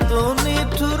এত নিঠুর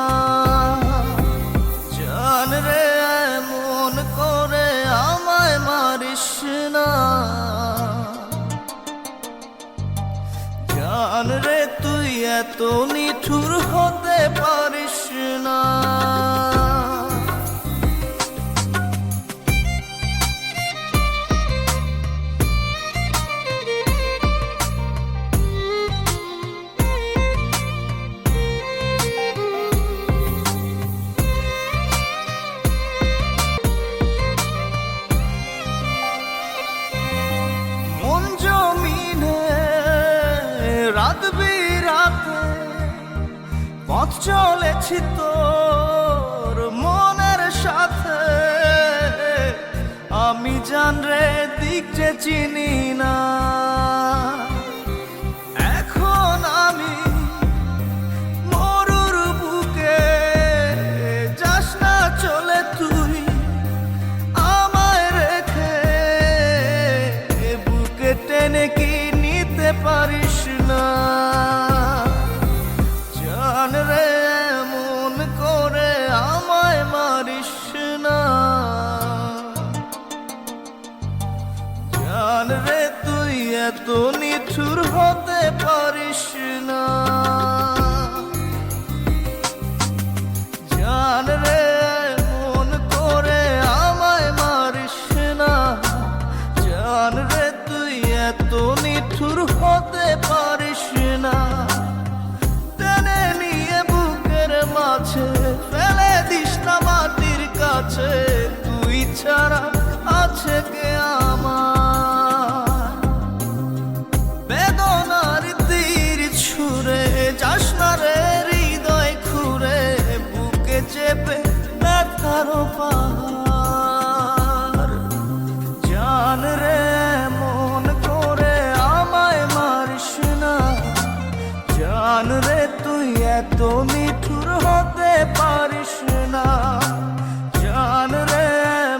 এত নিঠুর হতে পারিস না। পথ চলেছি তোর মনের সাথে। আমি জান রে দিক যে চিনি না। এত নিঠুর হতে পারিস না। জান রে, মন করে আমায় মারিস না। জান রে, তুই এত মিঠুর পারিস না। জান রে,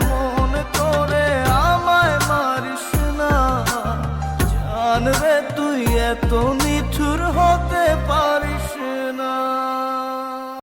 মন করে আমায় মারিস না। জান রে, তুই এত